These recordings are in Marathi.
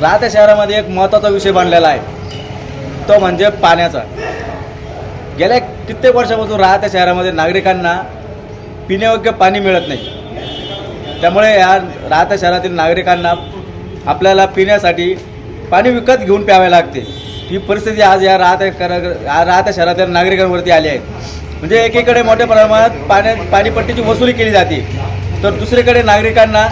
राहत्या शहरामध्ये एक महत्त्वाचा विषय बनलेला आहे. तो म्हणजे पाण्याचा. गेल्या कित्येक वर्षापासून राहत्या शहरामध्ये नागरिकांना पिण्यायोग्य पाणी मिळत नाही. त्यामुळे या राहत्या शहरातील नागरिकांना आपल्याला पिण्यासाठी पाणी विकत घेऊन प्यावे लागते. ही परिस्थिती आज या राहत्या राहत्या शहरातील नागरिकांवरती आली आहे. म्हणजे एकीकडे मोठ्या प्रमाणात पाण्या पाणीपट्टीची वसुली केली जाते तर दुसरीकडे नागरिकांना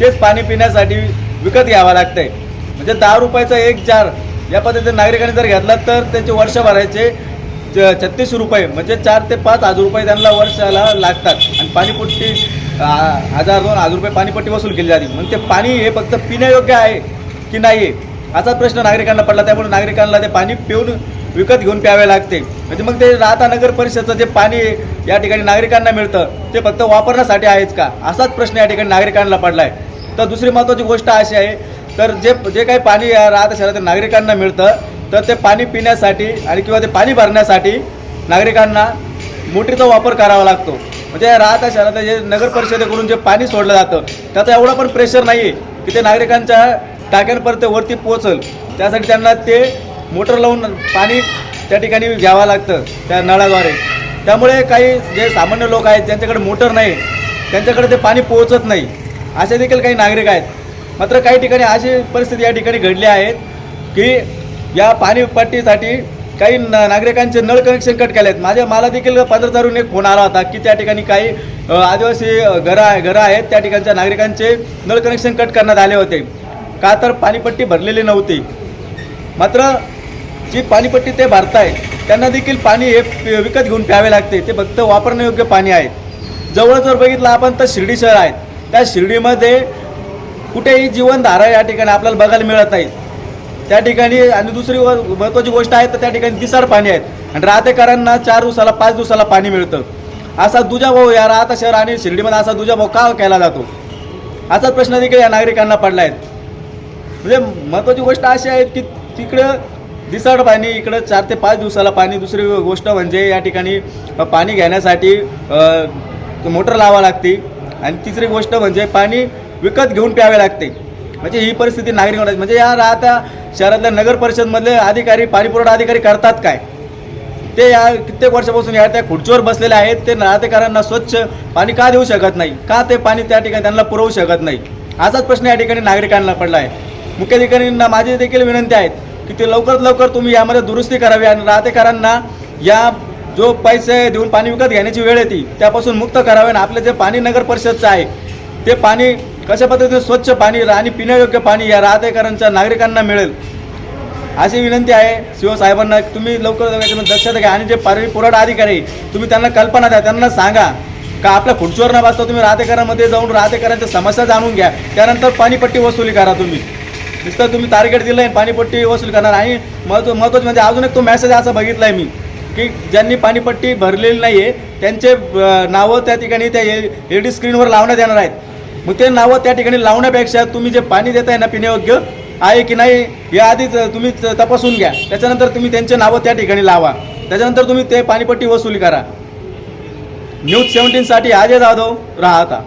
तेच पाणी पिण्यासाठी विकत घ्यावं लागतं आहे म्हणजे दहा रुपयाचा एक जार या पद्धतीने नागरिकांनी जर घेतला तर त्यांचे वर्षभराचे भरायचे छत्तीस रुपये म्हणजे चार ते पाच हजार रुपये त्यांना वर्षाला लागतात. आणि पाणीपट्टी हजार दोन हजार रुपये पाणीपट्टी वसूल केली जाते. मग ते पाणी हे फक्त पिण्यायोग्य आहे की नाही आहे असाच प्रश्न नागरिकांना पडला. त्यामुळे नागरिकांना ते पाणी पिऊन विकत घेऊन प्यावे लागते. म्हणजे मग ते राहता नगर परिषदचं जे पाणी या ठिकाणी नागरिकांना मिळतं ते फक्त वापरण्यासाठी आहेच का? असाच प्रश्न या ठिकाणी नागरिकांना पडला आहे तर दुसरी महत्त्वाची गोष्ट अशी आहे तर जे जे काही पाणी या शहरातील नागरिकांना मिळतं. तर ते पाणी पिण्यासाठी आणि किंवा ते पाणी भरण्यासाठी नागरिकांना मोटरीचा वापर करावा लागतो. म्हणजे राहत्या शहरात जे नगर परिषदेकडून जे पाणी सोडलं जातं त्याचा एवढा पण प्रेशर नाही आहे की ते नागरिकांच्या टाक्यांपर्यंत वरती पोचल त्यासाठी त्यांना ते मोटर लावून पाणी त्या ठिकाणी घ्यावं लागतं त्या नळाद्वारे. त्यामुळे काही जे सामान्य लोक आहेत ज्यांच्याकडे मोटर नाही त्यांच्याकडे ते पाणी पोहोचत नाही. असे देखील काही नागरिक आहेत. मात्र काही ठिकाणी अशी परिस्थिती या ठिकाणी घडली आहेत की या पाणीपट्टीसाठी काही न नागरिकांचे नळ कनेक्शन कट केले आहेत. माझ्या मला देखील पंधरा एक फोन आला होता की त्या ठिकाणी काही आदिवासी घरं आहे घरं आहेत. त्या ठिकाणच्या नागरिकांचे नळ कनेक्शन कट करण्यात आले होते. का तर पाणीपट्टी भरलेली नव्हती. मात्र जी पाणीपट्टी ते भरताय त्यांना देखील पाणी हे विकत घेऊन प्यावे लागते. ते फक्त वापरण्यायोग्य पाणी आहे. जवळ जर बघितलं आपण तर शिर्डी शहर आहे. त्या शिर्डीमध्ये कुठेही जीवनधारा या ठिकाणी आपल्याला बघायला मिळत नाही. त्या ठिकाणी आणि दुसरी व- महत्त्वाची गोष्ट आहे तर त्या ठिकाणी दिसाड पाणी आहेत आणि राहतेकरांना चार दिवसाला पाच दिवसाला पाणी मिळतं. असा दुजाभाऊ या राहता शहर आणि शिर्डीमध्ये असा दुजाभाऊ का केला जातो? असाच प्रश्न देखील या नागरिकांना पडला आहे म्हणजे महत्त्वाची गोष्ट अशी आहे की तिकडं दिसाड पाणी इकडं चार ते पाच दिवसाला पाणी. दुसरी गोष्ट म्हणजे या ठिकाणी पाणी घेण्यासाठी मोटर लावा लागते. आणि तिसरी गोष्ट म्हणजे पाणी विकत घेऊन प्यावे लागते. म्हणजे ही परिस्थिती नागरिकांना म्हणजे या राहत्या शहरातल्या नगर परिषदमधले अधिकारी पाणीपुरवठा अधिकारी करतात काय? ते या कित्येक वर्षापासून या त्या खुर्चीवर बसलेले आहेत. ते नातेकरांना स्वच्छ पाणी का देऊ शकत नाही? का ते पाणी त्या ठिकाणी त्यांना पुरवू शकत नाही? असाच प्रश्न या ठिकाणी नागरिकांना पडला आहे. मुख्याधिकाऱ्यांना माझी देखील विनंती आहेत की ते लवकरात लवकर तुम्ही यामध्ये दुरुस्ती करावी आणि राहतेकरांना या जो पैसे देऊन पाणी विकत घेण्याची वेळ येते त्यापासून मुक्त करावे आणि आपलं जे पाणी नगर परिषदचं आहे ते पाणी कशा पद्धतीने स्वच्छ पाणी आणि पिण्यायोग्य पाणी या राहतेकरांच्या नागरिकांना मिळेल? अशी विनंती आहे सीओ साहेबांना तुम्ही लवकर याच्यामध्ये दक्षता घ्या. आणि जे पाणी पुरवठा अधिकारी तुम्ही त्यांना कल्पना द्या. त्यांना सांगा का आपल्या खुर्चीवर न बसता तुम्ही राहतेकरांमध्ये जाऊन राहतेकरांच्या समस्या जाणून घ्या. त्यानंतर पाणीपट्टी वसुली करा तुम्ही. नुसतं तुम्ही टार्गेट दिलं आहे पाणीपट्टी वसूल करणार. आणि महत्त्व महत्त्वाचं म्हणजे अजून एक तो मेसेज असा बघितला आहे मी की ज्यांनी पाणीपट्टी भरलेली नाही आहे त्यांचे नावं त्या ठिकाणी त्या एल डी स्क्रीनवर लावण्यात येणार आहेत. मग ते नावं त्या ठिकाणी लावण्यापेक्षा तुम्ही जे पाणी देताय ना पिण्यायोग्य आहे की नाही हे आधीच तुम्ही तपासून घ्या. त्याच्यानंतर तुम्ही त्यांचे नावं त्या ठिकाणी लावा. त्याच्यानंतर तुम्ही ते पाणीपट्टी वसूल करा. न्यूज सेव्हन्टीनसाठी अजय जाधव राहता.